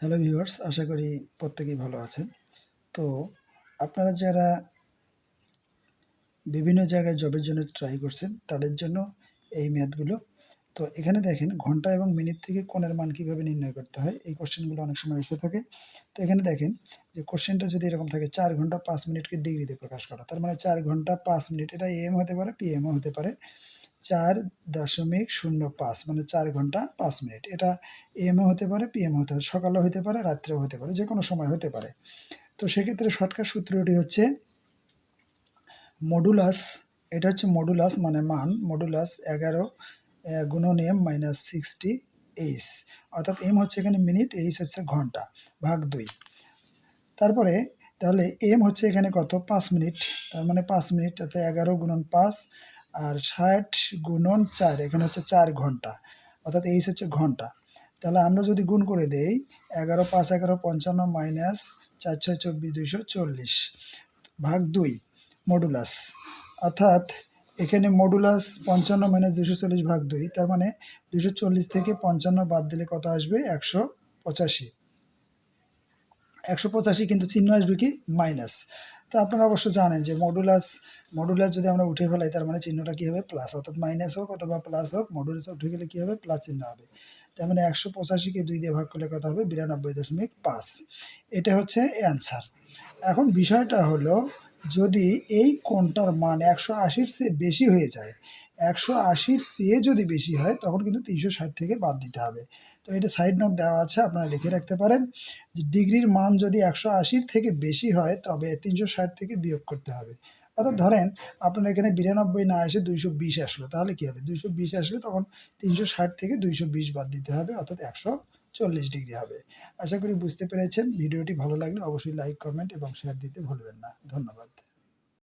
Hello viewers আশা করি প্রত্যেকেই ভালো আছেন। তো আপনারা যারা বিভিন্ন জায়গায় জবের জন্য ট্রাই করছেন, তাদের জন্য এই ম্যাথগুলো তো এখানে দেখেন, ঘণ্টা এবং মিনিট থেকে কোণের মান কীভাবে নির্ণয় করতে হয়, এই কোশ্চেনগুলো অনেক সময় এসে থাকে। তো এখানে দেখেন যে কোশ্চেনটা যদি এরকম থাকে, চার ঘণ্টা পাঁচ মিনিটকে ডিগ্রিতে প্রকাশ করা। তার মানে চার ঘণ্টা পাঁচ মিনিট এটা এম হতে পারে পিএমও হতে পারে। চার দশমিক শূন্য পাঁচ মানে চার ঘণ্টা পাঁচ মিনিট। এটা এমও হতে পারে পিএম হতে পারে, সকালেও হতে পারে, রাত্রেও হতে পারে যে কোনো সময় হতে পারে। তো সেক্ষেত্রে শর্টকাট সূত্রটি হচ্ছে মডুলাস এটা হচ্ছে মডুলাস মানে মান মডুলাস এগারো গুণন এম মাইনাস সিক্সটি এইচ অর্থাৎ এম হচ্ছে এখানে মিনিট এইচ হচ্ছে ঘণ্টা, ভাগ দুই। তারপরে, তাহলে এম হচ্ছে এখানে কত? পাঁচ মিনিট। তার মানে পাঁচ মিনিট, অর্থাৎ এগারো গুণন পাঁচ আর ষাট গুণন চার, এখানে হচ্ছে চার ঘণ্টা, অর্থাৎ এইচ হচ্ছে ঘণ্টা। তাহলে আমরা যদি গুণ করে দেই, এগারো পাঁচ, এগারো পঞ্চান্ন মাইনাস চার, ছয়, চব্বিশ, দুইশো চল্লিশ, ভাগ দুই মডুলাস অর্থাৎ এখানে মডুলাস পঞ্চান্ন মাইনাস দুশো চল্লিশ ভাগ দুই, তার মানে দুশো চল্লিশ থেকে পঞ্চান্ন বাদ দিলে কত আসবে? একশো পঁচাশি। একশো পঁচাশি কিন্তু চিহ্ন আসবে কি? মাইনাস। তো আপনারা অবশ্য জানেন যে মডুলাস মডুলাস যদি আমরা উঠে ফেলাই, তার মানে চিহ্নটা কী হবে? প্লাস অর্থাৎ মাইনাস হোক অথবা প্লাস হোক মডুলাস উঠে গেলে কী হবে? প্লাস চিহ্ন হবে। তার মানে একশো পঁচাশিকে দুই দিয়ে ভাগ করলে কত হবে? বিরানব্বই দশমিক পাঁচ। এটা হচ্ছে অ্যান্সার এখন বিষয়টা হলো যদি এই কোণটার মান একশো আশির চেয়ে বেশি হয়ে যায়, একশো আশির চেয়ে যদি বেশি হয়, তখন কিন্তু তিনশো ষাট থেকে বাদ দিতে হবে। তো এটা সাইড নোট দেওয়া আছে, আপনারা লিখে রাখতে পারেন যে ডিগ্রির মান যদি একশো আশির থেকে বেশি হয়, তবে তিনশো ষাট থেকে বিয়োগ করতে হবে। অর্থাৎ ধরেন আপনার এখানে বিরানব্বই না এসে দুইশো বিশ আসলো, তাহলে কী হবে? দুইশো বিশ আসলে তখন তিনশো ষাট থেকে দুইশো বিশ বাদ দিতে হবে, অর্থাৎ একশো চল্লিশ ডিগ্রি হবে। আশা করি বুঝতে পেরেছেন। ভিডিওটি ভালো লাগলে অবশ্যই লাইক, কমেন্ট এবং শেয়ার দিতে ভুলবেন না। ধন্যবাদ।